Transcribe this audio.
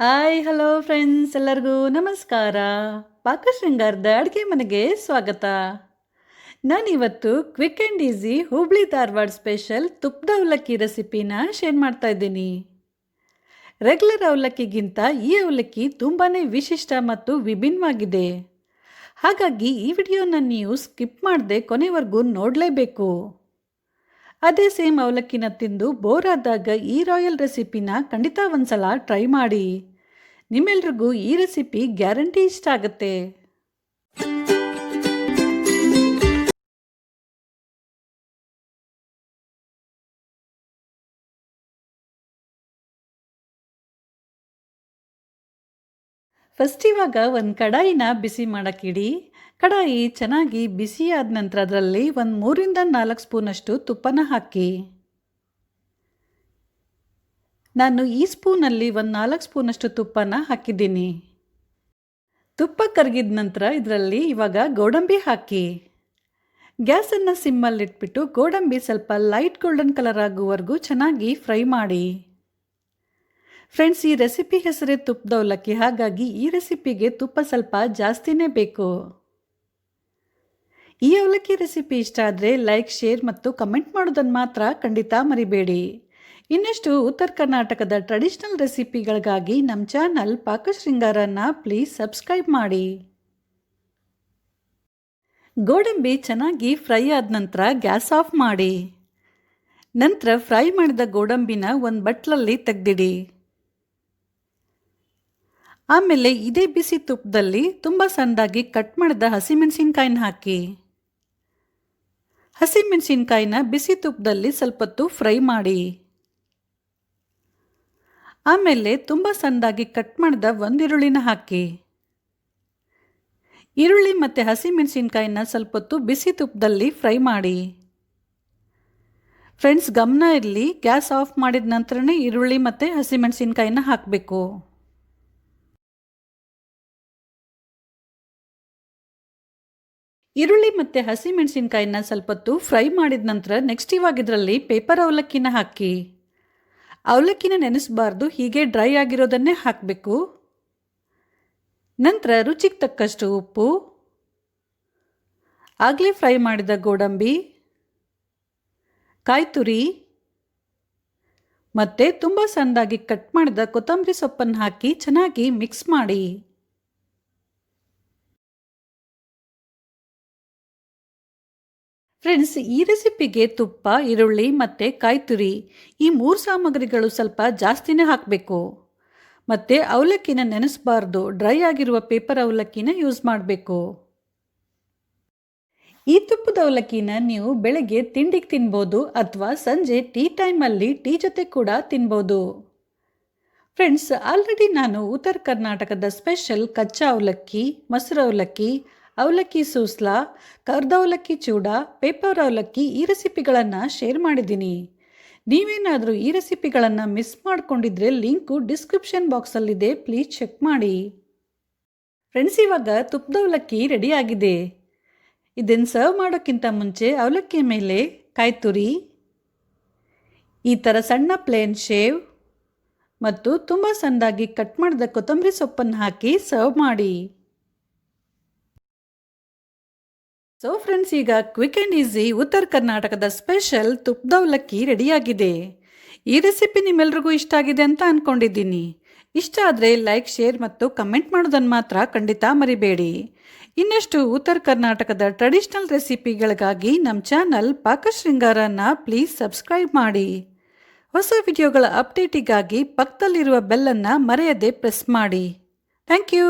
Hi hello friends ಎಲ್ಲರಿಗೂ ನಮಸ್ಕಾರ. ಪಾಕಶೃಂಗಾರದ ಅಡುಗೆ ಮನೆಗೆ ಸ್ವಾಗತ. ನಾನಿವತ್ತು quick and easy Hubli Dharwad special ತುಪ್ಪದ ಅವಲಕ್ಕಿ ರೆಸಿಪಿನ ಶೇರ್ ಮಾಡ್ತಾ ಇದ್ದೀನಿ. ರೆಗ್ಯುಲರ್ ಅವಲಕ್ಕಿಗಿಂತ ಈ ಅವಲಕ್ಕಿ ತುಂಬಾ ವಿಶಿಷ್ಟ ಮತ್ತು ವಿಭಿನ್ನವಾಗಿದೆ. ಹಾಗಾಗಿ ಈ ವಿಡಿಯೋನ ನೀವು ಸ್ಕಿಪ್ ಮಾಡದೆ ಕೊನೆವರೆಗೂ ನೋಡಲೇಬೇಕು. ಅದೇ ಸೇಮ್ ಅವಲಕ್ಕಿನ ತಿಂದು ಬೋರ್ ಆದಾಗ ಈ ರಾಯಲ್ ರೆಸಿಪಿನ ಖಂಡಿತ ಒಂದ್ಸಲ ಟ್ರೈ ಮಾಡಿ. ನಿಮ್ಮೆಲ್ರಿಗೂ ಈ ರೆಸಿಪಿ ಗ್ಯಾರಂಟಿ ಇಷ್ಟ ಆಗುತ್ತೆ. ಫಸ್ಟ್ ಇವಾಗ ಒಂದು ಕಡಾಯಿನ ಬಿಸಿ ಮಾಡೋಕ್ಕಿಡಿ ಕಡಾಯಿ ಚೆನ್ನಾಗಿ ಬಿಸಿಯಾದ ನಂತರ ಅದರಲ್ಲಿ ಒಂದು ಮೂರಿಂದ ನಾಲ್ಕು ಸ್ಪೂನಷ್ಟು ತುಪ್ಪನ ಹಾಕಿ. ನಾನು ಈ ಸ್ಪೂನಲ್ಲಿ ಒಂದು ನಾಲ್ಕು ಸ್ಪೂನಷ್ಟು ತುಪ್ಪನ ಹಾಕಿದ್ದೀನಿ. ತುಪ್ಪ ಕರಗಿದ ನಂತರ ಇದರಲ್ಲಿ ಇವಾಗ ಗೋಡಂಬಿ ಹಾಕಿ. ಗ್ಯಾಸನ್ನು ಸಿಮ್ಮಲ್ಲಿಟ್ಬಿಟ್ಟು ಗೋಡಂಬಿ ಸ್ವಲ್ಪ ಲೈಟ್ ಗೋಲ್ಡನ್ ಕಲರ್ ಆಗುವವರೆಗೂ ಚೆನ್ನಾಗಿ ಫ್ರೈ ಮಾಡಿ. ಫ್ರೆಂಡ್ಸ್, ಈ ರೆಸಿಪಿ ಹೆಸರೇ ತುಪ್ಪದ ಅವಲಕ್ಕಿ ಹಾಗಾಗಿ ಈ ರೆಸಿಪಿಗೆ ತುಪ್ಪ ಸ್ವಲ್ಪ ಜಾಸ್ತಿನೇ ಬೇಕು. ಈ ಅವಲಕ್ಕಿ ರೆಸಿಪಿ ಇಷ್ಟ ಆದರೆ ಲೈಕ್, ಶೇರ್ ಮತ್ತು ಕಮೆಂಟ್ ಮಾಡೋದನ್ನು ಮಾತ್ರ ಖಂಡಿತ ಮರಿಬೇಡಿ. ಇನ್ನಷ್ಟು ಉತ್ತರ ಕರ್ನಾಟಕದ ಟ್ರೆಡಿಷ್ನಲ್ ರೆಸಿಪಿಗಳಿಗಾಗಿ ನಮ್ಮ ಚಾನಲ್ ಪಾಕಶೃಂಗಾರನ ಪ್ಲೀಸ್ ಸಬ್ಸ್ಕ್ರೈಬ್ ಮಾಡಿ. ಗೋಡಂಬಿ ಚೆನ್ನಾಗಿ ಫ್ರೈ ಆದ ನಂತರ ಗ್ಯಾಸ್ ಆಫ್ ಮಾಡಿ. ನಂತರ ಫ್ರೈ ಮಾಡಿದ ಗೋಡಂಬಿನ ಒಂದು ಬಟ್ಲಲ್ಲಿ ತೆಗೆದಿಡಿ. ಆಮೇಲೆ ಇದೇ ಬಿಸಿ ತುಪ್ಪದಲ್ಲಿ ತುಂಬ ಸಣ್ಣದಾಗಿ ಕಟ್ ಮಾಡಿದ ಹಸಿಮೆಣಸಿನ್ಕಾಯಿನ ಹಾಕಿ. ಹಸಿಮೆಣಸಿನ್ಕಾಯಿನ ಬಿಸಿ ತುಪ್ಪದಲ್ಲಿ ಸ್ವಲ್ಪ ಹೊತ್ತು ಫ್ರೈ ಮಾಡಿ. ಆಮೇಲೆ ತುಂಬ ಸಣ್ಣದಾಗಿ ಕಟ್ ಮಾಡಿದ ಒಂದಿರುಳಿನ ಹಾಕಿ. ಈರುಳ್ಳಿ ಮತ್ತು ಸ್ವಲ್ಪ ಹೊತ್ತು ಬಿಸಿ ತುಪ್ಪದಲ್ಲಿ ಫ್ರೈ ಮಾಡಿ. ಫ್ರೆಂಡ್ಸ್, ಗಮನ ಇರಲಿ. ಗ್ಯಾಸ್ ಆಫ್ ಮಾಡಿದ ನಂತರನೇ ಈರುಳ್ಳಿ ಮತ್ತು ಹಸಿಮೆಣಸಿನ್ಕಾಯಿನ ಹಾಕಬೇಕು. ಈರುಳ್ಳಿ ಮತ್ತು ಹಸಿಮೆಣಸಿನ್ಕಾಯಿನ ಸ್ವಲ್ಪ ಹೊತ್ತು ಫ್ರೈ ಮಾಡಿದ ನಂತರ ನೆಕ್ಸ್ಟ್ ಇವಾಗ ಇದರಲ್ಲಿ ಪೇಪರ್ ಅವಲಕ್ಕಿನ ಹಾಕಿ. ಅವಲಕ್ಕಿನ ನೆನೆಸಬಾರ್ದು, ಹೀಗೆ ಡ್ರೈ ಆಗಿರೋದನ್ನೇ ಹಾಕಬೇಕು. ನಂತರ ರುಚಿಗೆ ತಕ್ಕಷ್ಟು ಉಪ್ಪು. ಆಗಲೇ ಫ್ರೈ ಮಾಡಿದ ಗೋಡಂಬಿ. ಕಾಯಿ ತುರಿ ಮತ್ತು ತುಂಬ ಸಣ್ಣದಾಗಿ ಕಟ್ ಮಾಡಿದ ಕೊತ್ತಂಬರಿ ಸೊಪ್ಪನ್ನು ಹಾಕಿ ಚೆನ್ನಾಗಿ ಮಿಕ್ಸ್ ಮಾಡಿ. ಫ್ರೆಂಡ್ಸ್ ಈ ರೆಸಿಪಿಗೆ ತುಪ್ಪ, ಈರುಳ್ಳಿ ಮತ್ತು ಕಾಯಿ ತುರಿ ಈ ಮೂರು ಸಾಮಗ್ರಿಗಳು ಸ್ವಲ್ಪ ಜಾಸ್ತಿನೇ ಹಾಕಬೇಕು. ಮತ್ತು ಅವಲಕ್ಕಿನ ನೆನೆಸಬಾರ್ದು. ಡ್ರೈ ಆಗಿರುವ ಪೇಪರ್ ಅವಲಕ್ಕಿನ ಯೂಸ್ ಮಾಡಬೇಕು. ಈ ತುಪ್ಪದ ಅವಲಕ್ಕಿನ ನೀವು ಬೆಳಗ್ಗೆ ತಿಂಡಿಗೆ ತಿನ್ಬೋದು ಅಥವಾ ಸಂಜೆ ಟೀ ಟೈಮಲ್ಲಿ ಟೀ ಜೊತೆ ಕೂಡ ತಿನ್ಬೋದು. ಫ್ರೆಂಡ್ಸ್ ಆಲ್ರೆಡಿ ನಾನು ಉತ್ತರ ಕರ್ನಾಟಕದ ಸ್ಪೆಷಲ್ ಕಚ್ಚಾ ಅವಲಕ್ಕಿ, ಮೊಸರು ಅವಲಕ್ಕಿ ಅವಲಕ್ಕಿ ಸೂಸ್ಲಾ ಕರ್ದವಲಕ್ಕಿ ಚೂಡ, ಪೇಪರ್ ಅವಲಕ್ಕಿ ಈ ರೆಸಿಪಿಗಳನ್ನು ಶೇರ್ ಮಾಡಿದ್ದೀನಿ. ನೀವೇನಾದರೂ ಈ ರೆಸಿಪಿಗಳನ್ನು ಮಿಸ್ ಮಾಡಿಕೊಂಡಿದ್ರೆ ಲಿಂಕು ಡಿಸ್ಕ್ರಿಪ್ಷನ್ ಬಾಕ್ಸಲ್ಲಿದೆ, ಪ್ಲೀಸ್ ಚೆಕ್ ಮಾಡಿ. ಫ್ರೆಂಡ್ಸ್, ಇವಾಗ ತುಪ್ಪದ ಅವಲಕ್ಕಿ ರೆಡಿಯಾಗಿದೆ. ಇದನ್ನು ಸರ್ವ್ ಮಾಡೋಕ್ಕಿಂತ ಮುಂಚೆ ಅವಲಕ್ಕಿ ಮೇಲೆ ಕಾಯ್ತುರಿ. ಈ ಥರ ಸಣ್ಣ ಪ್ಲೇನ್ ಶೇವ್ ಮತ್ತು ತುಂಬ ಸಣ್ಣದಾಗಿ ಕಟ್ ಮಾಡಿದ ಕೊತ್ತಂಬರಿ ಸೊಪ್ಪನ್ನು ಹಾಕಿ ಸರ್ವ್ ಮಾಡಿ. ಸೊ ಫ್ರೆಂಡ್ಸ್ ಈಗ ಕ್ವಿಕ್ ಆ್ಯಂಡ್ ಈಸಿ ಉತ್ತರ ಕರ್ನಾಟಕದ ಸ್ಪೆಷಲ್ ತುಪ್ಪದವಲಕ್ಕಿ ರೆಡಿಯಾಗಿದೆ ಈ ರೆಸಿಪಿ ನಿಮ್ಮೆಲ್ರಿಗೂ ಇಷ್ಟ ಆಗಿದೆ ಅಂತ ಅಂದ್ಕೊಂಡಿದ್ದೀನಿ ಇಷ್ಟ ಆದರೆ ಲೈಕ್ ಶೇರ್ ಮತ್ತು ಕಮೆಂಟ್ ಮಾಡೋದನ್ನು ಮಾತ್ರ ಖಂಡಿತ ಮರಿಬೇಡಿ. ಇನ್ನಷ್ಟು ಉತ್ತರ ಕರ್ನಾಟಕದ ಟ್ರೆಡಿಷ್ನಲ್ ರೆಸಿಪಿಗಳಿಗಾಗಿ ನಮ್ಮ ಚಾನಲ್ ಪಾಕಶೃಂಗಾರನ ಪ್ಲೀಸ್ ಸಬ್ಸ್ಕ್ರೈಬ್ ಮಾಡಿ. ಹೊಸ ವಿಡಿಯೋಗಳ ಅಪ್ಡೇಟಿಗಾಗಿ ಪಕ್ಕದಲ್ಲಿರುವ ಬೆಲ್ಲನ್ನು ಮರೆಯದೆ ಪ್ರೆಸ್ ಮಾಡಿ. Thank you